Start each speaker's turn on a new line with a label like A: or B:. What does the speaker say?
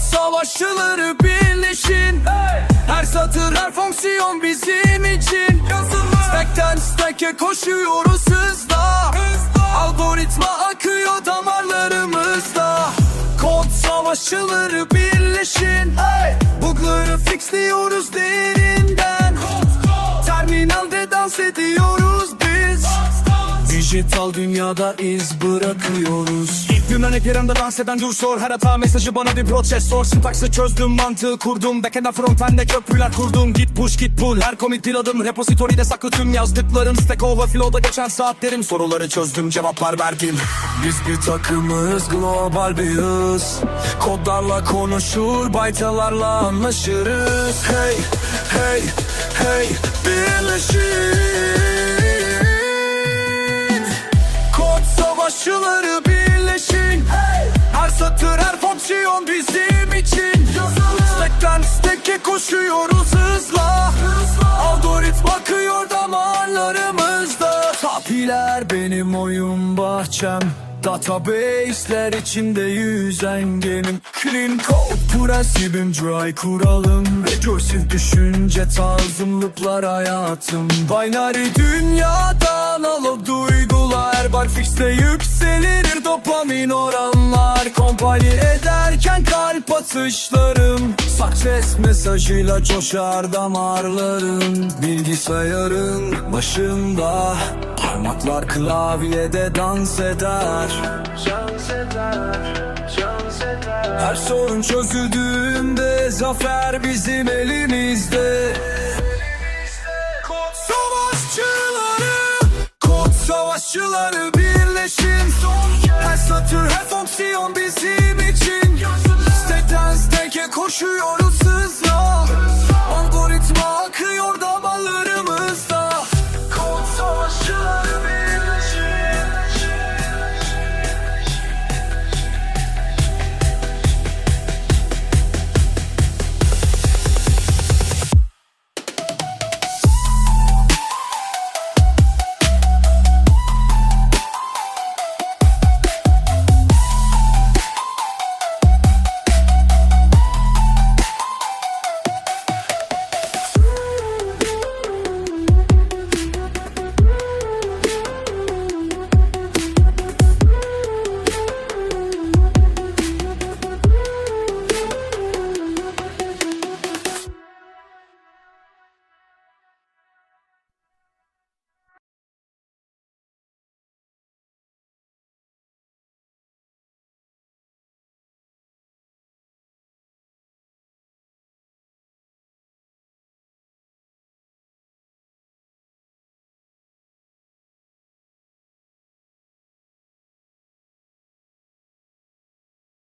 A: savaşçıları birleşin. Her satır her fonksiyon bizim için. Stack'ten stack'e koşuyoruz hızla. Algoritma akıyor damarlarımızda. Kod savaşçıları birleşin. Bugları fixliyoruz Dijital dünyada iz bırakıyoruz. İlk gün örnek yerimde dans eden dur sor. Her hata mesajı bana bir proses sor çözdüm mantığı kurdum. Backend'den frontend'e köprüler kurdum. Git push git pull. Her commit bir adım Repository'de saklı tüm yazdıklarım. Stack Overflow'da geçen saatlerim. Soruları çözdüm cevaplar verdim. Biz bir takımız global bir hız. Kodlarla konuşur byte'larla anlaşırız. Hey hey hey birleşin savaşçıları birleşin. Her satır her fonksiyon bizim için. Stack'ten stack'e koşuyoruz hızla. Algoritma akıyor damarlarımızda. Tapiler benim oyun bahçem. Database'ler içinde yüzen gemim Clean code prensibim dry kuralım. Recursive düşünce tarzım looplar hayatım. Binary dünyada analog duygular. Bug fixte dopamin oranlar Kompani ederken kalp atışlarım. Success mesajıyla coşar damarlarım. Bilgisayarın başında Parmaklar klavyede dans eder. Her sorun çözüldüğünde Zafer bizim elimizde. Kod savaşçıları Kod savaşçıları birleşin koşuyoruz hızla